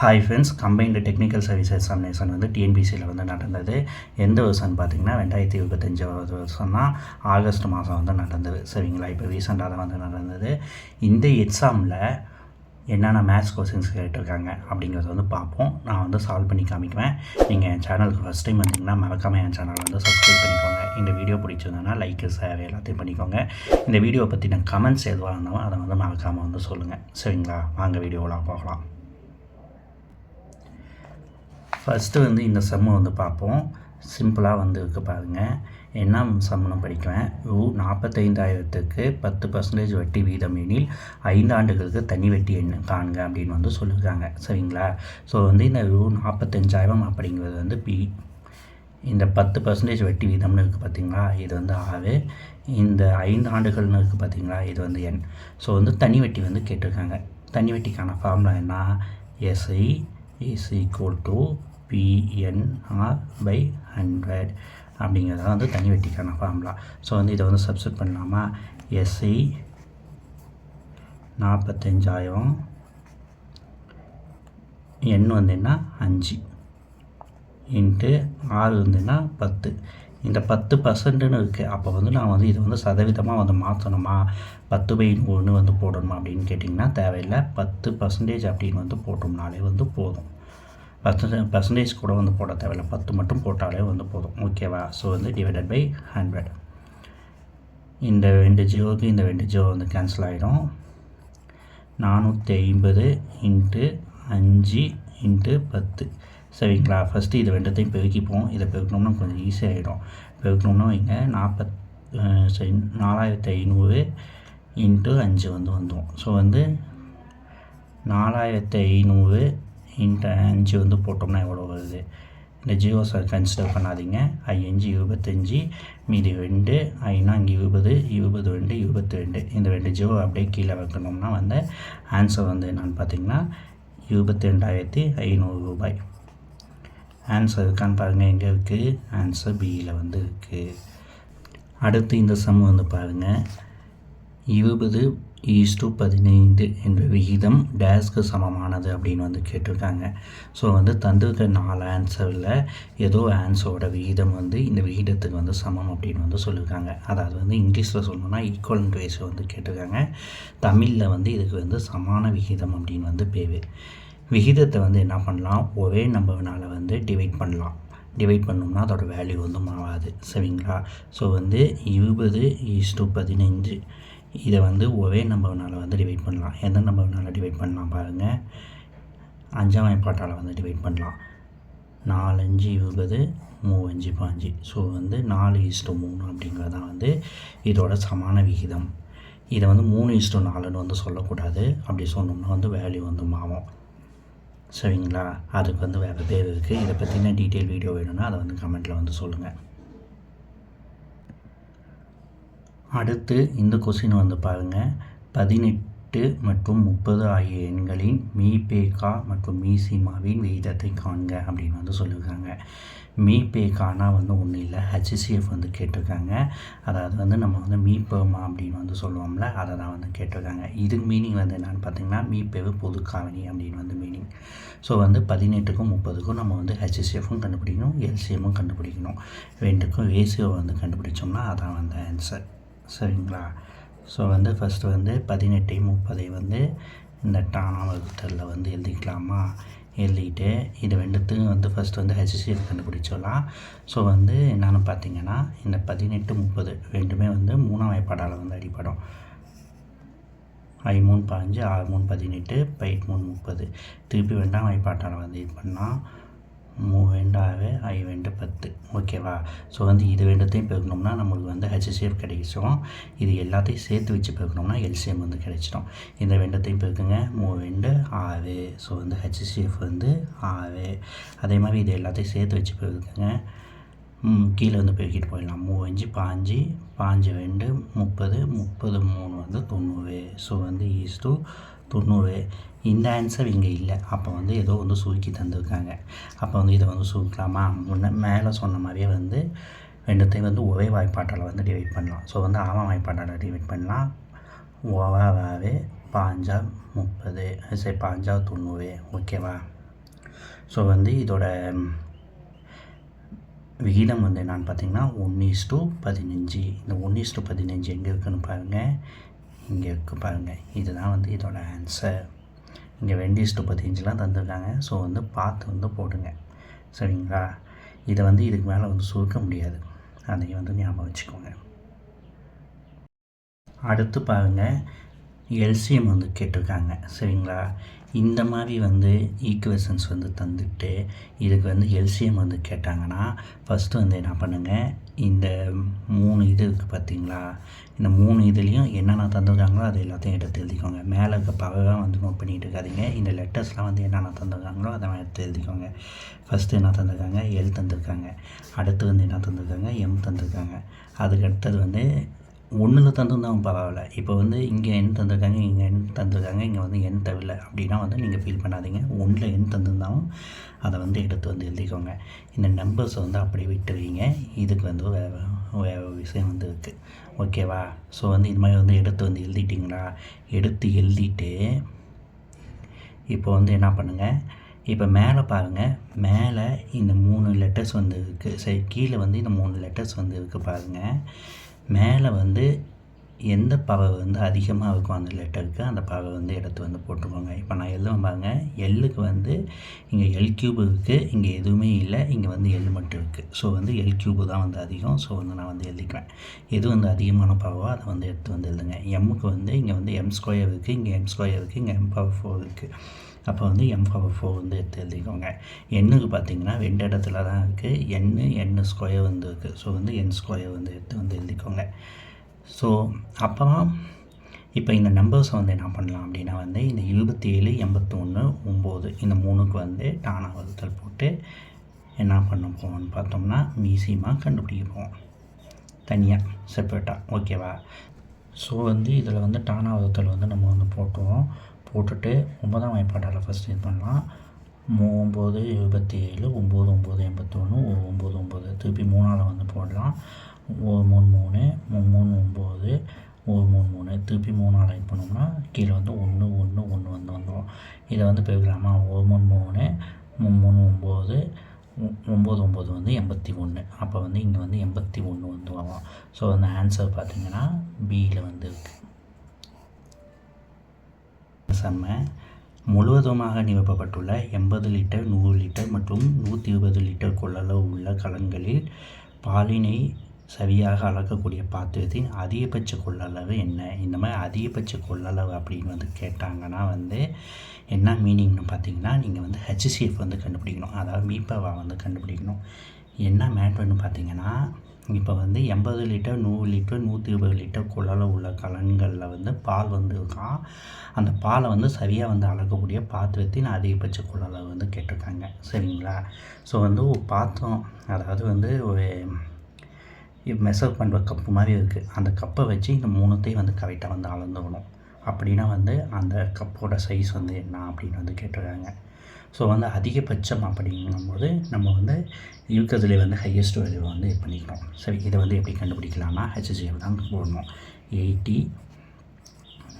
Hi friends combined technical service examination வந்து டிஎன்பிசியில் வந்து நடந்தது. எந்த வருஷம்னு பார்த்தீங்கன்னா ரெண்டாயிரத்தி இருபத்தஞ்சாவது வருஷம் தான் ஆகஸ்ட் மாதம் வந்து நடந்தது. சரிங்களா? இப்போ ரீசெண்டாக தான் வந்து நடந்தது. இந்த எக்ஸாமில் என்னென்ன மேத்ஸ் கொஸ்டின்ஸ் கேட்டிருக்காங்க அப்படிங்கிறத வந்து பார்ப்போம். நான் வந்து சால்வ் பண்ணி காமிக்குவேன் நீங்கள் என் சேனலுக்கு ஃபஸ்ட் டைம் வந்தீங்கன்னா மறக்காமல் என் சேனலை வந்து சப்ஸ்கிரைப் பண்ணிக்கோங்க. இந்த வீடியோ பிடிச்சிருந்தோன்னா லைக் ஷேர் எல்லாத்தையும் பண்ணிக்கோங்க. இந்த வீடியோ பற்றின கமெண்ட்ஸ் எதுவாக இருந்தாலும் அதை வந்து மறக்காமல் வந்து சொல்லுங்கள் சரிங்களா? வாங்க வீடியோவில் போகலாம். ஃபஸ்ட்டு வந்து இந்த சம்மை வந்து பார்ப்போம். சிம்பிளாக வந்து இருக்குது பாருங்கள் என்ன சம்னு படிக்குவேன். ரூ நாற்பத்தைந்தாயிரத்துக்கு பத்து பர்சன்டேஜ் வட்டி வீதம் எனில் ஐந்து ஆண்டுகளுக்கு தனி வட்டி என்ன காண்க அப்படின்னு வந்து சொல்லியிருக்காங்க சரிங்களா? ஸோ வந்து இந்த ரூ நாற்பத்தஞ்சாயிரம் அப்படிங்கிறது வந்து பி இந்த பத்து பர்சன்டேஜ் வட்டி வீதம்னு இருக்குது பார்த்தீங்களா இது வந்து ஆறு. இந்த ஐந்து ஆண்டுகள்னு இருக்குது பார்த்தீங்களா இது வந்து என் ஸோ வந்து தனி வட்டி வந்து கேட்டிருக்காங்க. தனி வட்டிக்கான ஃபார்முலா என்ன? SI is equal to PNR by hundred அப்படிங்கிறது வந்து தனி வெட்டிக்கான ஃபார்முலா ஸோ வந்து இதை வந்து சப்ஸ்ட் பண்ணலாமா? எஸ்ஐ நாற்பத்தஞ்சாயிரம் எண் வந்துன்னா அஞ்சு. இன்ட்டு ஆறு வந்துன்னா பத்து. இந்த பத்து பர்சன்ட்டுன்னு இருக்குது அப்போ வந்து நான் வந்து இதை வந்து சதவீதமாக வந்து மாற்றணுமா பத்து பை ஒன்று வந்து போடணுமா அப்படின்னு கேட்டிங்கன்னா தேவையில்லை. பத்து பர்சன்டேஜ் அப்படின்னு வந்து போட்டோம்னாலே வந்து போதும். பத்து பர்சன்டேஜ் கூட வந்து போட தேவையில்ல. பத்து மட்டும் போட்டாலே வந்து போதும். ஓகேவா ஸோ வந்து டிவைடட் பை ஹண்ட்ரட் இந்த ரெண்டு ஜியோவுக்கு இந்த ரெண்டு ஜியோ வந்து கேன்சல் ஆகிடும் நானூற்றி ஐம்பது இன்ட்டு அஞ்சு இன்ட்டு பத்து. சரிங்களா? ஃபஸ்ட்டு இது ரெண்டுத்தையும் பெருக்கிப்போம். இதை பெருக்கணும்னா கொஞ்சம் ஈஸியாகிடும் பெருக்கணும்னா வைங்க. நாற்பத் சரி நாலாயிரத்தி ஐநூறு இன்ட்டு அஞ்சு வந்து வந்துடும். ஸோ வந்து நாலாயிரத்தி ஐநூறு இன்ட்டு அஞ்சு வந்து போட்டோம்னா எவ்வளோ வருது? இந்த ஜீரோ கன்சிடர் பண்ணாதீங்க. ஐயஞ்சு இருபத்தஞ்சி மீதி ரெண்டு ஐநா இங்கே இருபது இருபது ரெண்டு இருபத்தி ரெண்டு. இந்த ரெண்டு ஜியோ அப்படியே கீழே வைக்கணும்னா வந்து ஆன்சர் வந்து என்னென்னு பார்த்தீங்கன்னா இருபத்தி ரெண்டாயிரத்தி ஐநூறு ரூபாய். ஆன்சர் இருக்கான்னு பாருங்கள் எங்கே இருக்குது ஆன்சர் பியில் வந்து இருக்குது அடுத்து இந்த சம் வந்து பாருங்கள் இருபது ஈஸ்டு பதினைந்து என்ற விகிதம் டேஸ்க்கு சமமானது அப்படின்னு வந்து கேட்டிருக்காங்க. ஸோ வந்து தந்திருக்க நாலு ஆன்சரில் ஏதோ ஆன்சரோட விகிதம் வந்து இந்த விகிதத்துக்கு வந்து சமம் அப்படின்னு வந்து சொல்லியிருக்காங்க அதாவது வந்து இங்கிலீஷில் சொல்லணும்னா ஈக்குவலண்ட் ரேஷியோ வந்து கேட்டிருக்காங்க. தமிழில் வந்து இதுக்கு வந்து சமான விகிதம் அப்படின்னு வந்து பேர். விகிதத்தை வந்து என்ன பண்ணலாம்? ஒரே நம்பர்னால் வந்து டிவைட் பண்ணலாம். டிவைட் பண்ணோம்னா அதோட வேல்யூ வந்து மாறாது. சரிங்களா? ஸோ வந்து இருபது ஈஸ்டு பதினைஞ்சு இதை வந்து ஒரே நம்பர்னால் வந்து டிவைட் பண்ணலாம். எந்த நம்பர்னால் டிவைட் பண்ணலாம் பாருங்கள் அஞ்சாம் வாய்ப்பாட்டால் வந்து டிவைட் பண்ணலாம். நாலஞ்சு இருபது மூவஞ்சு பாஞ்சு. ஸோ வந்து நாலு இஸ்டு மூணு அப்படிங்கிறது தான் வந்து இதோட சமான விகிதம். இதை வந்து மூணு இஸ்டு நாலுன்னு வந்து சொல்லக்கூடாது. அப்படி சொன்னோம்னா வந்து வேல்யூ வந்து மாவும் சரிங்களா? அதுக்கு வந்து வேறு பேர் இருக்குது இதை பற்றின டீட்டெயில் வீடியோ வேணும்னா அதை வந்து கமெண்ட்டில் வந்து சொல்லுங்கள் அடுத்து இந்த கொஸ்டின் வந்து பாருங்கள் பதினெட்டு மற்றும் முப்பது ஆகிய எண்களின் மீபேகா மற்றும் மீசிமாவின் விகிதத்தை காண்க அப்படின்னு வந்து சொல்லியிருக்காங்க. மீபேகானா வந்து ஒன்றும் இல்லை. ஹெச்சிசிஎஃப் வந்து கேட்டிருக்காங்க. அதாவது வந்து நம்ம வந்து மீபேமா அப்படின்னு வந்து சொல்லுவோம்ல அதை தான் வந்து கேட்டிருக்காங்க. இதுக்கு மீனிங் வந்து என்னென்னு பார்த்தீங்கன்னா மீப்பேவு பொது காவணி அப்படின்னு வந்து மீனிங் ஸோ வந்து பதினெட்டுக்கும் முப்பதுக்கும் நம்ம வந்து ஹெச்சிசிஎஃப்பும் கண்டுபிடிக்கணும் எல்சிஎம்மும் கண்டுபிடிக்கணும். ரெண்டுக்கும் ரேசியோ வந்து கண்டுபிடிச்சோம்னா அதான் வந்து ஆன்சர் சரிங்களா? ஸோ வந்து ஃபஸ்ட்டு வந்து பதினெட்டையும் முப்பதையும் வந்து இந்த டானா வகுத்தலில் வந்து எழுதிக்கலாமா? எழுதிட்டு இது ரெண்டுத்துக்கும் வந்து ஃபஸ்ட் வந்து ஹெச்சிசிஎல் கண்டுபிடிச்சிடலாம். ஸோ வந்து என்னென்னு பார்த்தீங்கன்னா இந்த பதினெட்டு முப்பது ரெண்டுமே வந்து மூணாம் வாய்ப்பாடால் வந்து அடிப்படும் ஐ மூணு பாஞ்சு ஆறு மூணு பதினெட்டு பைட் மூணு முப்பது. திருப்பி ரெண்டாம் வாய்ப்பாட்டால் வந்து இது பண்ணால் மூ ஆறு ஐ பத்து. ஓகேவா? ஸோ வந்து இது வேண்டத்தையும் பெருக்கணும்னா நம்மளுக்கு வந்து ஹெச்சிசிஎஃப் கிடைச்சிடும் இது எல்லாத்தையும் சேர்த்து வச்சு பெருக்கணும்னா எல்சிஎம் வந்து கிடைச்சிடும். இந்த வேண்டத்தையும் பெருக்குங்க. மூ ஆறு ஸோ வந்து ஹெச்சிசிஎஃப் வந்து ஆறு அதே மாதிரி இது எல்லாத்தையும் சேர்த்து வச்சு பெருக்குங்க. கீழே வந்து பெருக்கிட்டு போயிடலாம். மூவஞ்சு பாஞ்சு பாஞ்சு ரெண்டு முப்பது முப்பது மூணு வந்து தொண்ணூறு. ஸோ வந்து ஈஸ் டூ தொண்ணூறு. இந்த ஆன்சர் இங்கே இல்லை. அப்போ வந்து ஏதோ வந்து சுருக்கி தந்திருக்காங்க. அப்போ வந்து இதை வந்து சுருக்கலாமா? முன்ன மேலே சொன்ன மாதிரியே வந்து ரெண்டுத்தையும் வந்து ஒரே வாய்ப்பாட்டால் வந்து டிவைட் பண்ணலாம். ஸோ வந்து ஆமாம் வாய்ப்பாட்டால் டிவைட் பண்ணலாம். ஓவாவே பாஞ்சா முப்பது. சரி பாஞ்சா தொண்ணூறு. ஓகேவா ஸோ வந்து இதோட விகிதம் வந்து என்னென்னு பார்த்தீங்கன்னா ஒன்னீஸ் டூ பதினஞ்சு. இந்த ஒன்னீஸ் டூ பதினஞ்சு எங்கே இருக்குன்னு பாருங்கள் இங்கே இருக்கு பாருங்கள் இதுதான் வந்து இதோட ஆன்சர் இங்கே ரெண்டு டூ பதினஞ்சுலாம் தந்துருக்காங்க. ஸோ வந்து பார்த்து வந்து போடுங்க. சரிங்களா? இதை வந்து இதுக்கு மேலே வந்து சுருக்க முடியாது. அதையும் வந்து ஞாபகம் வச்சுக்கோங்க. அடுத்து பாருங்கள் எல்சிஎம் வந்து கேட்டிருக்காங்க. சரிங்களா? இந்த மாதிரி வந்து ஈக்குவேஷன்ஸ் வந்து தந்துட்டு இதுக்கு வந்து எல்சிஎம் வந்து கேட்டாங்கன்னா ஃபஸ்ட்டு வந்து என்ன பண்ணுங்கள் இந்த மூணு இது இருக்குது பார்த்தீங்களா இந்த மூணு இதுலேயும் என்னென்ன தந்துருக்காங்களோ அது எல்லாத்தையும் எடுத்து எழுதிக்கோங்க. மேலே இருக்க பவராக வந்து நோட் பண்ணிகிட்டு இருக்காதீங்க. இந்த லெட்டர்ஸ்லாம் வந்து என்னென்ன தந்துருக்காங்களோ அதை எடுத்து எழுதிக்கோங்க. ஃபஸ்ட்டு என்ன தந்திருக்காங்க? எல் தந்திருக்காங்க. அடுத்து வந்து என்ன தந்திருக்காங்க? எம் தந்திருக்காங்க. அதுக்கு அடுத்தது வந்து ஒன்றில் தந்திருந்தாலும் பரவாயில்ல. இப்போ வந்து இங்கே எண் தந்திருக்காங்க இங்கே எண் தந்திருக்காங்க இங்கே வந்து எண் தவிர அப்படின்னா வந்து நீங்கள் ஃபீல் பண்ணாதீங்க. ஒன்றில் எண் தந்திருந்தாலும் அதை வந்து எடுத்து வந்து எழுதிக்கோங்க. இந்த நம்பர்ஸை வந்து அப்படியே விட்டுருவீங்க இதுக்கு வந்து வேறு வேறு விஷயம் வந்து இருக்குது ஓகேவா ஸோ வந்து இது மாதிரி வந்து எடுத்து வந்து எழுதிட்டிங்களா? எடுத்து எழுதிட்டு இப்போ வந்து என்ன பண்ணுங்கள் இப்போ மேலே பாருங்கள் மேலே இந்த மூணு லெட்டர்ஸ் வந்து இருக்குது சரி கீழே வந்து இந்த மூணு லெட்டர்ஸ் வந்து இருக்குது பாருங்கள் மேலே வந்து எந்த பறவை வந்து அதிகமாக இருக்கும் அந்த லெட்டருக்கு அந்த பறவை வந்து எடுத்து வந்து போட்டுக்கோங்க. இப்போ நான் எழுதுவேன் பாருங்க. எல்லுக்கு வந்து இங்கே எல் கியூப் இருக்குது இங்கே எதுவுமே இல்லை. இங்கே வந்து எல் மட்டும் இருக்குது ஸோ வந்து எல் கியூபு தான் வந்து அதிகம். ஸோ வந்து நான் வந்து எழுதிக்குவேன் எது வந்து அதிகமான பறவை அதை வந்து எடுத்து வந்து எழுதுங்க. எம்முக்கு வந்து இங்கே வந்து எம் ஸ்கொயர் இருக்குது இங்கே எம் ஸ்கொயர் இருக்குது இங்கே எம் பவர் ஃபோர் இருக்குது அப்போ வந்து எம் பவர் ஃபோர் வந்து எடுத்து எழுதிக்கோங்க. எண்ணுக்கு பார்த்தீங்கன்னா ரெண்டு இடத்துல தான் இருக்குது எண்ணு எண்ணு ஸ்கொயர் வந்து இருக்குது ஸோ வந்து என் ஸ்கொயர் வந்து எடுத்து வந்து எழுதிக்கோங்க. ஸோ அப்புறம் இப்போ இந்த நம்பர்ஸை வந்து என்ன பண்ணலாம் அப்படின்னா வந்து இந்த இருபத்தி ஏழு எண்பத்தொன்று ஒம்பது இந்த மூணுக்கு வந்து டானா வகுத்தல் போட்டு என்ன பண்ண போவோம்னு பார்த்தோம்னா மீசியமாக கண்டுபிடிக்க போவோம் தனியாக செப்பரேட்டாக ஓகேவா ஸோ வந்து இதில் வந்து டானா வகுத்தல் வந்து நம்ம வந்து போட்டுருவோம். போட்டுட்டு ஒன்பதாம் வாய்ப்பாட்டால் ஃபஸ்ட் இது பண்ணலாம். ஒம்பது இருபத்தி ஏழு ஒம்பது ஒம்பது எண்பத்தொன்று ஒம்பது ஒம்பது திருப்பி மூணால் வந்து போடலாம். ஒரு மூணு மூணு மூணு ஒம்பது ஒரு மூணு மூணு. திருப்பி மூணால் இது பண்ணோம்னா கீழே வந்து ஒன்று ஒன்று ஒன்று வந்து வந்துடும் இதை வந்து பெருக்கலாமா? ஒரு மூணு மூணு மூணு ஒம்பது ஒம்பது ஒம்பது வந்து எண்பத்தி ஒன்று அப்போ வந்து இங்கே வந்து எண்பத்தி ஒன்று வந்து வரும் ஸோ அந்த ஆன்சர் பார்த்திங்கன்னா பியில் வந்து இருக்குது செம்ம. முழுவதுமாக நிரப்பப்பட்டுள்ள எண்பது லிட்டர் நூறு லிட்டர் மற்றும் நூற்றி இருபது லிட்டர் கொள்ளளவு உள்ள கலன்களில் பாலினை சரியாக அளக்கக்கூடிய பாத்திரத்தின் அதிகபட்ச கொள்ளளவு என்ன? இந்த மாதிரி அதிகபட்ச கொள்ளளவு அப்படின்னு வந்து கேட்டாங்கன்னா வந்து என்ன மீனிங்னு பார்த்தீங்கன்னா நீங்கள் வந்து ஹெச்சிசிஎஃப் வந்து கண்டுபிடிக்கணும். அதாவது மீப்பாவா வந்து கண்டுபிடிக்கணும். என்ன மேட்ருன்னு பார்த்தீங்கன்னா இப்போ வந்து எண்பது லிட்டர் நூறு லிட்டர் நூற்றி இருபது லிட்டர் குழல உள்ள கலன்களில் வந்து பால் வந்து இருக்கான் அந்த பாலை வந்து சரியாக வந்து அளக்கக்கூடிய பாத்திரத்தின் அதிகபட்ச குழலை வந்து கேட்டிருக்காங்க. சரிங்களா? ஸோ வந்து ஒரு பாத்திரம் அதாவது வந்து ஒரு மெஷர் பண்ணுற கப்பு மாதிரி இருக்குது அந்த கப்பை வச்சு இந்த மூணுத்தையும் வந்து கரெக்டாக வந்து அளந்துக்கணும். அப்படின்னா வந்து அந்த கப்போட சைஸ் வந்து என்ன அப்படின்னு வந்து கேட்டுருக்காங்க. ஸோ வந்து அதிகபட்சம் அப்படிங்கும்போது நம்ம வந்து இருக்கிறதுலே வந்து ஹையஸ்ட் வேல்யூ வந்து இது பண்ணிக்கணும். சரி இதை வந்து எப்படி கண்டுபிடிக்கலாம்னா ஹெச்சிஎஃப் தான் போடணும். எயிட்டி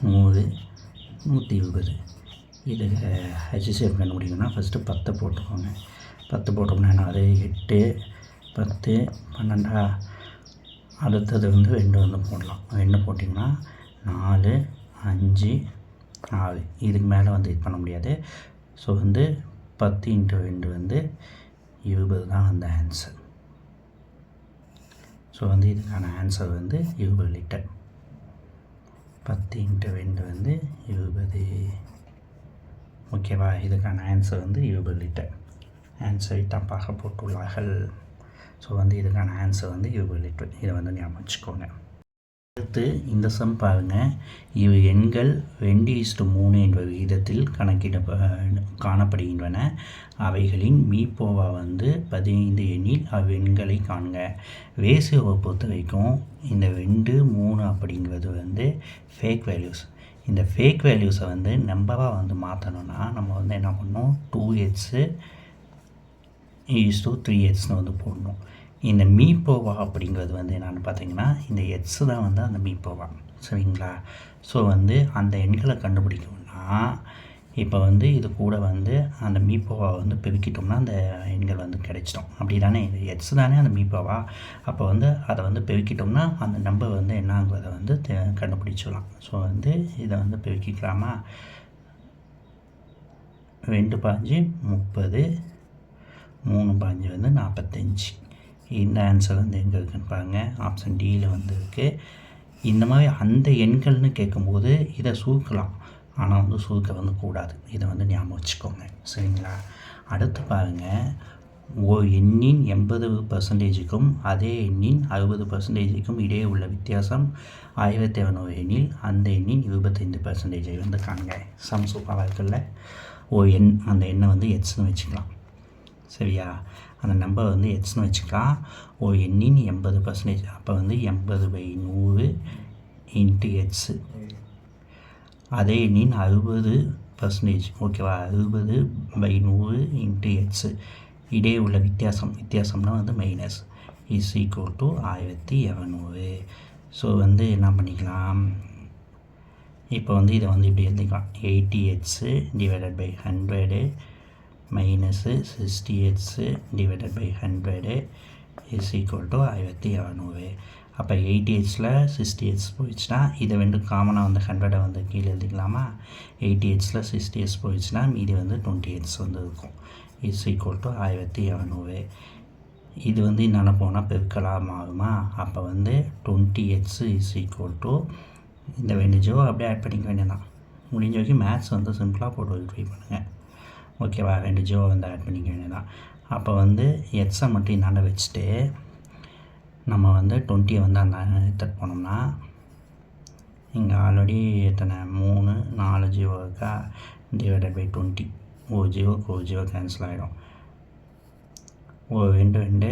நூறு நூற்றி இருபது. இது ஹெச்சிஎஃப் கண்டுபிடிக்கணும்னா ஃபஸ்ட்டு பத்தை போட்டுக்கோங்க. பத்து போட்டோம்னா நாலு எட்டு பத்து பன்னெண்டா. அடுத்தது வந்து ரெண்டு வந்து போடலாம். ரெண்டு போட்டிங்கன்னா நாலு அஞ்சு நாலு இதுக்கு மேலே வந்து இது பண்ண முடியாது. ஸோ வந்து பத்து இன்ட்டு ரெண்டு வந்து இருபது தான் அந்த ஆன்சர் ஸோ வந்து இதுக்கான ஆன்சர் வந்து இருபது லிட்டர் பத்து இன்ட்டு ரெண்டு வந்து இருபது. ஓகேவா? இதுக்கான ஆன்சர் வந்து இருபது லிட்டர் ஆன்சரை தப்பாக போட்டுள்ளார்கள். ஸோ வந்து இதுக்கான ஆன்சர் வந்து இருபது லிட்டர் இதை வந்து ஞாபகம் வச்சுக்கோங்க. அடுத்து இந்த சம் பாருங்கள் இவ் எண்கள் ரெண்டு இஸ்டு மூணு என்ற விகிதத்தில் கணக்கிட காணப்படுகின்றன. அவைகளின் மீப்போவா வந்து பதினைந்து எண்ணில் அவ்வெண்களை காண்க வேசியோவை பொறுத்த வரைக்கும் இந்த ரெண்டு மூணு அப்படிங்கிறது வந்து ஃபேக் வேல்யூஸ் இந்த ஃபேக் வேல்யூஸை வந்து நம்பராக வந்து மாற்றணும்னா நம்ம வந்து என்ன பண்ணணும்? டூ ஹெச்ஸு ஈஸ் டூ த்ரீ ஹெச்னு வந்து போடணும். இந்த மீப்போவா அப்படிங்கிறது வந்து என்னென்னு பார்த்தீங்கன்னா இந்த எட்ஸு தான் வந்து அந்த மீப்போவா சரிங்களா? ஸோ வந்து அந்த எண்களை கண்டுபிடிக்கணும்னா இப்போ வந்து இது கூட வந்து அந்த மீப்போவா வந்து பெருக்கிட்டோம்னா அந்த எண்கள் வந்து கிடைச்சிடும். அப்படி தானே இது எட்ஸ் தானே அந்த மீப்போவா அப்போ வந்து அதை வந்து பெருக்கிட்டோம்னா அந்த நம்பர் வந்து என்னங்கிறத வந்து கண்டுபிடிச்சிடலாம். ஸோ வந்து இதை வந்து பெருக்கிக்கலாமா? ரெண்டு பாஞ்சு முப்பது மூணு பாஞ்சு வந்து நாற்பத்தஞ்சு இந்த ஆன்சர் வந்து எங்கே இருக்குன்னு பாருங்கள் ஆப்ஷன் டியில் வந்து இருக்குது இந்த மாதிரி அந்த எண்கள்னு கேட்கும்போது இதை சூக்கலாம் ஆனால் வந்து சுருக்க வந்து கூடாது. இதை வந்து ஞாபகம் வச்சுக்கோங்க. சரிங்களா? அடுத்து பாருங்கள் ஒரு எண்ணின் எண்பது பர்சன்டேஜுக்கும் அதே எண்ணின் அறுபது பர்சன்டேஜுக்கும் இடையே உள்ள வித்தியாசம் ஆயிரத்தி இரநூறு எண்ணில் அந்த எண்ணின் இருபத்தைந்து பர்சன்டேஜை வந்து காண்க. சம் சூப்பராக இருக்குல்ல? ஒரு எண் அந்த எண்ணை வந்து எட்ஸ்னு வச்சுக்கலாம். சரியா? அந்த நம்பர் வந்து எட்ஸ்னு வச்சுக்கலாம் ஒரு எண்ணின் எண்பது பர்சன்டேஜ் அப்போ வந்து எண்பது பை நூறு இன்ட்டு எட்ஸு அதே எண்ணின் அறுபது பர்சன்டேஜ் ஓகேவா அறுபது பை நூறு இன்ட்டு எட்ஸு இடையே உள்ள வித்தியாசம். வித்தியாசம்னா வந்து மைனஸ் இஸ் ஈக்குவல் டு ஆயிரத்தி இரநூறு ஸோ வந்து என்ன பண்ணிக்கலாம்? இப்போ வந்து இதை வந்து இப்படி எழுதிக்கலாம். Eighty eights divided by hundred minus sixty eights divided by hundred is equal to ஆயிரத்தி அறநூறு. அப்போ எயிட்டி ஹெச்சில் சிக்ஸ்டி ஹெச் போயிடுச்சுன்னா இதை வந்து காமனாக வந்து ஹண்ட்ரடை வந்து கீழே எழுதிக்கலாமா? எயிட்டி ஹெச்சில் சிக்ஸ்டி ஹெச் போயிடுச்சுன்னா மீதி வந்து டுவெண்ட்டி ஹெச் வந்து இருக்கும். இஸ் ஈக்குவல் டு ஆயிரத்தி அறநூறு. இது வந்து என்னென்ன போனால் பெருக்கலாக ஆகுமா அப்போ வந்து twenty H is equal to இந்த ரெண்டு அப்படியே ஆட் பண்ணிக்க வேண்டியதான் முடிஞ்ச வரைக்கும் மேத்ஸ் வந்து சிம்பிளாக போட்டு ட்ரை பண்ணுங்கள் ஓகேவா? ரெண்டு ஜீரோ வந்து ஆட் பண்ணிக்க வேண்டியதான் அப்போ வந்து எக்ஸை மட்டும் இந்தாண்ட வச்சுட்டு நம்ம வந்து டுவெண்ட்டியை வந்து அந்த எடுத்துகிட்டு போனோம்னா இங்கே ஆல்ரெடி எத்தனை? மூணு நாலு ஜீவோ இருக்கா? டிவைடட் பை டுவெண்ட்டி ஒரு ஜீவோக்கு ஒரு ஜீவோ கேன்சல் ஆகிடும் ஒரு ரெண்டு ரெண்டு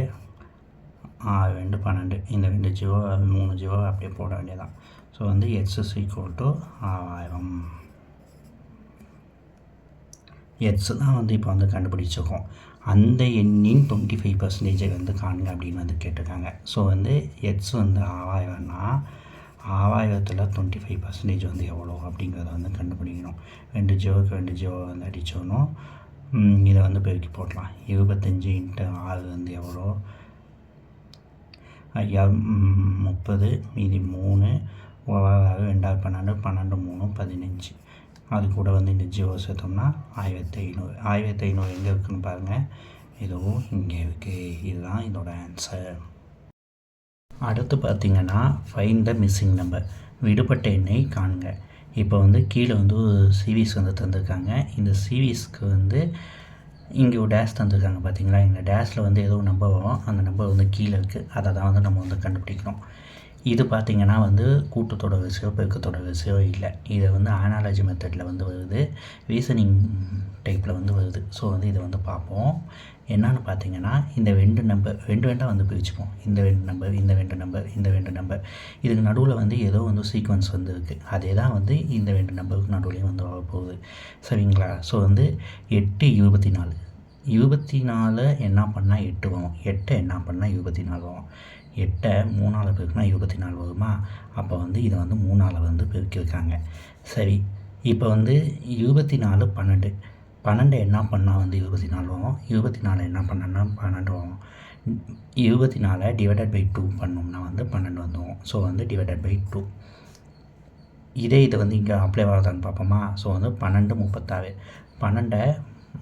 ஆறு ரெண்டு பன்னெண்டு. இந்த ரெண்டு ஜீவோ மூணு ஜீவோ அப்படியே போட வேண்டியதான் ஸோ வந்து எக்ஸஸ் ஈக்குவல் டு ஆறாயிரம். எட்ஸு தான் வந்து இப்போ வந்து கண்டுபிடிச்சிருக்கோம். அந்த எண்ணின் டுவெண்ட்டி ஃபைவ் பர்சன்டேஜை வந்து காணுங்க அப்படின்னு வந்து கேட்டிருக்காங்க. ஸோ வந்து எட்ஸ் வந்து ஆவாயம்னா ஆவாயத்தில் டுவெண்ட்டி ஃபைவ் பர்சன்டேஜ் வந்து எவ்வளோ அப்படிங்கிறத வந்து கண்டுபிடிக்கணும். ரெண்டு ஜீரோக்கு ரெண்டு ஜீரோ வந்து அடித்தோணும் இதை வந்து பெருக்கி போடலாம். இருபத்தஞ்சி இன்ட்டு ஆறு வந்து எவ்வளோ? ஐயா முப்பது மீதி மூணு ரெண்டாவது ரெண்டாயிரம் பன்னெண்டு பன்னெண்டு மூணு பதினஞ்சு. அது கூட வந்து இந்த ஜியோ சேர்த்தோம்னா ஆயிரத்தி ஐநூறு ஆயிரத்தி ஐநூறு எங்கே இருக்குதுன்னு பாருங்கள் இதுவும் இங்கே இருக்குது இதுதான் இதோட ஆன்சர் அடுத்து பார்த்தீங்கன்னா ஃபைன் த மிஸ்ஸிங் நம்பர் விடுபட்ட எண்ணை காணுங்க. இப்போ வந்து கீழே வந்து ஒரு சீரீஸ் வந்து தந்திருக்காங்க. இந்த சீரீஸ்க்கு வந்து இங்கே ஒரு டேஷ் தந்திருக்காங்க பார்த்தீங்களா? இந்த டேஷில் வந்து ஏதோ நம்பர் வரும். அந்த நம்பர் வந்து கீழே இருக்குது அதை தான் வந்து நம்ம வந்து கண்டுபிடிக்கணும். இது பார்த்திங்கன்னா வந்து கூட்டத்தோட வரிசையோ பெருக்கத்தோட வரிசையோ இல்லை. இதை வந்து ஆனாலஜி மெத்தடில் வந்து வருது. ரீசனிங் டைப்பில் வந்து வருது. ஸோ வந்து இதை வந்து பார்ப்போம். என்னன்னு பார்த்தீங்கன்னா இந்த ரெண்டு நம்பர் ரெண்டு ரெண்டாக வந்து பிரிச்சுப்போம். இந்த ரெண்டு நம்பர் இந்த ரெண்டு நம்பர் இந்த ரெண்டு நம்பர் இதுக்கு நடுவில் வந்து ஏதோ வந்து சீக்வன்ஸ் வந்து இருக்குது அதே தான் வந்து இந்த ரெண்டு நம்பருக்கு நடுவுலையும் வந்து வரப்போகுது சரிங்களா? ஸோ வந்து எட்டு இருபத்தி நாலு. இருபத்தி நாலு என்ன பண்ணால் எட்டு வரும். எட்டை என்ன பண்ணால் இருபத்தி நாலு வரும். எட்டை மூணால் பெருக்குனா இருபத்தி நாலு வருமா? அப்போ வந்து இதை வந்து மூணால் வந்து பெருக்கியிருக்காங்க. சரி இப்போ வந்து இருபத்தி நாலு பன்னெண்டு. பன்னெண்டு என்ன பண்ணால் வந்து இருபத்தி நாலு வரும்? இருபத்தி நாலு என்ன பண்ணனா பன்னெண்டு வரும். இருபத்தி நாலை டிவைடட் பை டூ பண்ணோம்னா வந்து பன்னெண்டு வந்துடும் ஸோ வந்து டிவைடட் பை டூ இதே இதை வந்து இங்கே அப்ளை ஆகுதான்னு பார்ப்போமா? ஸோ வந்து பன்னெண்டு முப்பத்தாறு. பன்னெண்டை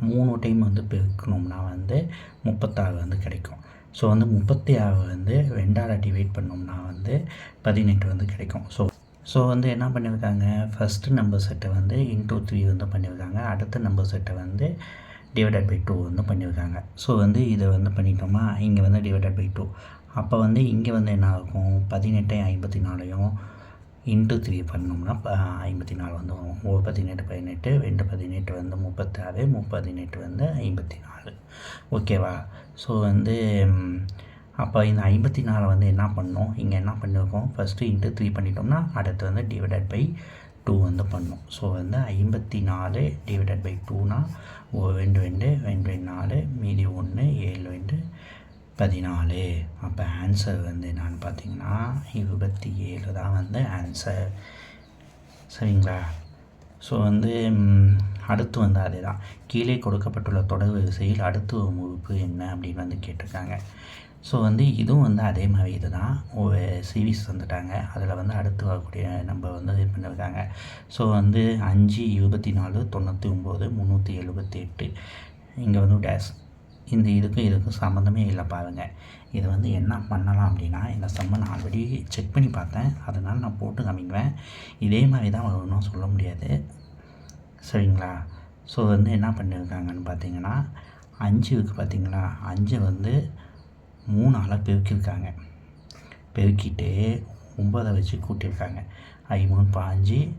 மூணு டைம் வந்து பெருக்கணும்னா வந்து முப்பத்தாறு வந்து கிடைக்கும். ஸோ வந்து முப்பத்தி ஆறு வந்து ரெண்டாவது டிவைட் பண்ணோம்னா வந்து பதினெட்டு வந்து கிடைக்கும். ஸோ ஸோ வந்து என்ன பண்ணியிருக்காங்க ஃபஸ்ட்டு நம்பர் செட்டை வந்து இன்டூ த்ரீ வந்து பண்ணியிருக்காங்க அடுத்த நம்பர் செட்டை வந்து டிவைடட் பை டூ வந்து பண்ணியிருக்காங்க ஸோ வந்து இதை வந்து பண்ணிட்டோமா இங்கே வந்து டிவைடட் பை டூ அப்போ வந்து இங்கே வந்து என்ன இருக்கும் பதினெட்டு ஐம்பத்தி நாலையும் இன்ட்டு த்ரீ பண்ணோம்னா ஐம்பத்தி நாலு வந்து வரும். ஒரு பதினெட்டு பதினெட்டு ரெண்டு பதினெட்டு வந்து முப்பத்தாறு முப்பதினெட்டு வந்து ஐம்பத்தி நாலு. ஓகேவா ஸோ வந்து அப்போ இந்த ஐம்பத்தி நாலு வந்து என்ன பண்ணோம்? இங்கே என்ன பண்ணியிருக்கோம் ஃபஸ்ட்டு இன்ட்டு த்ரீ பண்ணிட்டோம்னா அடுத்து வந்து டிவைடட் பை டூ வந்து பண்ணோம். ஸோ வந்து ஐம்பத்தி நாலு டிவைடட் பை டூனா ஓ ரெண்டு ரெண்டு ரெண்டு ரெண்டு நாலு மீதி ஒன்று ஏழு ரெண்டு பதினாலு. அப்போ ஆன்சர் வந்து என்னான்னு பார்த்தீங்கன்னா இருபத்தி ஏழு தான் வந்து ஆன்சர் சரிங்களா? ஸோ வந்து அடுத்து வந்து அதே தான் கீழே கொடுக்கப்பட்டுள்ள தொடர் வரிசையில் அடுத்து வரும் உறுப்பு என்ன அப்படின்னு வந்து கேட்டிருக்காங்க. ஸோ வந்து இதுவும் வந்து அதே மாதிரி இது தான் ஒரு சீரீஸ் வந்துட்டாங்க. அதில் வந்து அடுத்து வரக்கூடிய நம்பர் வந்து இது பண்ணியிருக்காங்க ஸோ வந்து அஞ்சு இருபத்தி நாலு தொண்ணூற்றி ஒம்பது முந்நூற்றி எழுபத்தி எட்டு இங்கே வந்து டேஸ் இந்த இதுக்கும் இதுக்கும் சம்மந்தமே இல்லை பாருங்கள் இது வந்து என்ன பண்ணலாம் அப்படின்னா இந்த சம்மை நான் ஆல்ரெடி செக் பண்ணி பார்த்தேன். அதனால் நான் போட்டு காமிக்குவேன். இதே மாதிரி தான் வரணும் சொல்ல முடியாது. சரிங்களா? ஸோ வந்து என்ன பண்ணியிருக்காங்கன்னு பார்த்தீங்கன்னா அஞ்சுக்கு பார்த்திங்களா பார்த்தீங்களா? அஞ்சை வந்து மூணால் பெருக்கியிருக்காங்க. பெருக்கிட்டு ஒம்பதை வச்சு கூட்டியிருக்காங்க. ஐ மூணு பாஞ்சு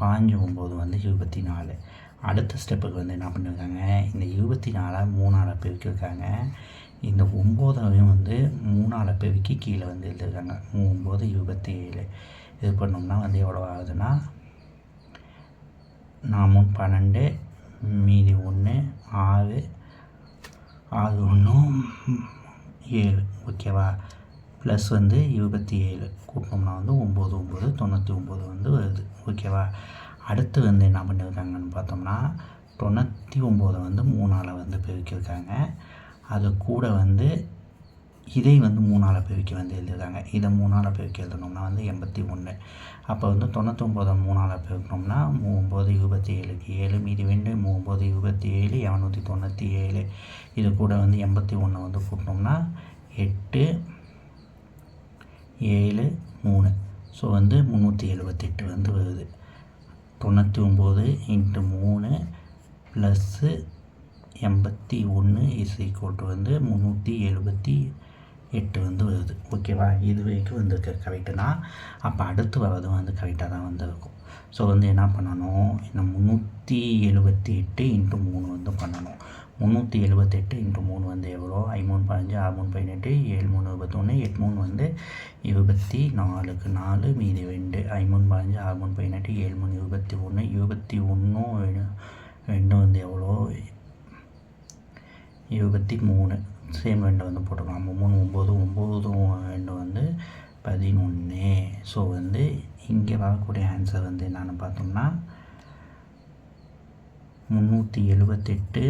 பாஞ்சு ஒம்பது வந்து இருபத்தி நாலு. அடுத்த ஸ்டெப்புக்கு வந்து என்ன பண்ணியிருக்காங்க இந்த இருபத்தி நாலை மூணால் பெருக்கியிருக்காங்க. இந்த ஒம்போதையும் வந்து மூணால் பெருக்கி கீழே வந்து எழுதியிருக்காங்க. ஒம்பது இருபத்தி ஏழு. இது பண்ணோம்னா வந்து எவ்வளோ ஆகுதுன்னா நாமும் பன்னெண்டு மீதி ஒன்று ஆறு ஆறு ஒன்றும் ஏழு. ஓகேவா ப்ளஸ் வந்து இருபத்தி ஏழு. கூட்டம்னா வந்து ஒம்பது ஒம்பது தொண்ணூற்றி ஒம்பது வந்து வருது. ஓகேவா அடுத்து வந்து என்ன பண்ணியிருக்காங்கன்னு பார்த்தோம்னா தொண்ணூற்றி ஒம்பது வந்து மூணால் வந்து பெருக்கியிருக்காங்க. அது கூட வந்து இதை வந்து மூணால் பிரிக்க வந்து எழுதியிருக்காங்க. இதை மூணால் பிரிக்க எழுதணும்னா வந்து எண்பத்தி ஒன்று அப்போ வந்து தொண்ணூத்தொம்போதை மூணால் பிரிக்கணும்னா மூம்போது இருபத்தி ஏழுக்கு ஏழு. மீதி ரெண்டு மூம்போது இருபத்தி ஏழு இரநூத்தி தொண்ணூற்றி ஏழு. இது கூட வந்து எண்பத்தி ஒன்று வந்து கூட்டினோம்னா எட்டு ஏழு மூணு. ஸோ வந்து முந்நூற்றி எழுபத்தெட்டு வந்து வருது. தொண்ணூற்றி ஒம்பது இன்ட்டு மூணு ப்ளஸ்ஸு எண்பத்தி ஒன்று இஸ் ஈக்குவல் டு வந்து முந்நூற்றி எழுபத்தி எட்டு வந்து வருது. ஓகேவா? இது வரைக்கும் வந்து கரெக்டு தான். அப்போ அடுத்து வரதும் வந்து கரெக்டாக தான் வந்து இருக்கும் ஸோ வந்து என்ன பண்ணணும்? இந்த முந்நூற்றி எழுபத்தி எட்டு இன்ட்டு மூணு வந்து பண்ணணும். முந்நூற்றி எழுபத்தெட்டு இன்ட்டு மூணு வந்து எவ்வளோ? ஐமூணு பதினஞ்சு ஆறு மூணு பதினெட்டு ஏழு மூணு இருபத்தொன்று எட்டு மூணு வந்து இருபத்தி நாலுக்கு நாலு மீதி ரெண்டு. ஐமூணு பதினஞ்சு ஆறு மூணு பதினெட்டு ஏழு மூணு இருபத்தி ஒன்று இருபத்தி ஒன்றும் ரெண்டும் வந்து எவ்வளோ? இருபத்தி மூணு. சேம் ரெண்டு வந்து போட்டுக்கலாம். மூணு ஒம்பது ஒம்பதும் ரெண்டு வந்து பதினொன்று ஸோ வந்து இங்கே வரக்கூடிய ஆன்சர் வந்து என்னென்னு பார்த்தோம்னா முந்நூற்றி எழுபத்தெட்டு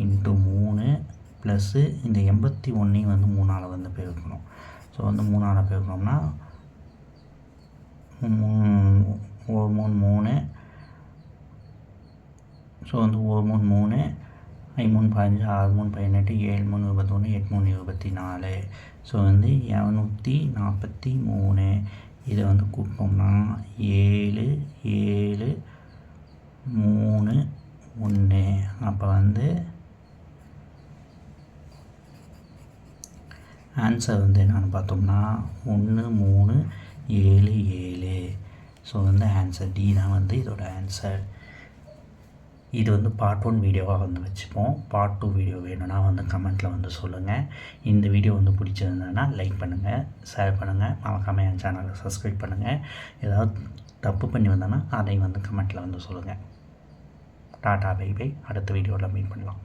இன்ட்டு மூணு ப்ளஸ்ஸு இந்த எண்பத்தி ஒன்றையும் வந்து மூணால் வந்து பெருக்கணும். ஸோ வந்து மூணால் பெருக்கணும்னா ஒரு மூணு மூணு ஸோ வந்து ஒரு மூணு மூணு ஐ மூணு பதினஞ்சு ஆறு மூணு பதினெட்டு ஏழு மூணு இருபத்தொன்று எட்டு மூணு இருபத்தி நாலு. ஸோ வந்து இரநூத்தி நாற்பத்தி மூணு. இதை வந்து கூப்பிட்டோம்னா ஏழு ஏழு மூணு ஒன்று. அப்போ வந்து ஆன்சர் வந்து என்னென்னு பார்த்தோம்னா ஒன்று மூணு ஏழு ஏழு. ஸோ வந்து ஆன்சர் டி தான் வந்து இதோட ஆன்சர் இது வந்து பார்ட் ஒன் வீடியோவாக வந்து வச்சுப்போம். பார்ட் டூ வீடியோ வேணும்னா வந்து கமெண்ட்டில் வந்து சொல்லுங்கள் இந்த வீடியோ வந்து பிடிச்சிருந்ததுன்னா லைக் பண்ணுங்கள் ஷேர் பண்ணுங்கள் மறக்காமல் என் சேனலை சப்ஸ்கிரைப் பண்ணுங்கள் ஏதாவது தப்பு பண்ணி வந்தேன்னா அதையும் வந்து கமெண்ட்டில் வந்து சொல்லுங்கள் டாடா பை பை. அடுத்த வீடியோவில் மீட் பண்ணலாம்.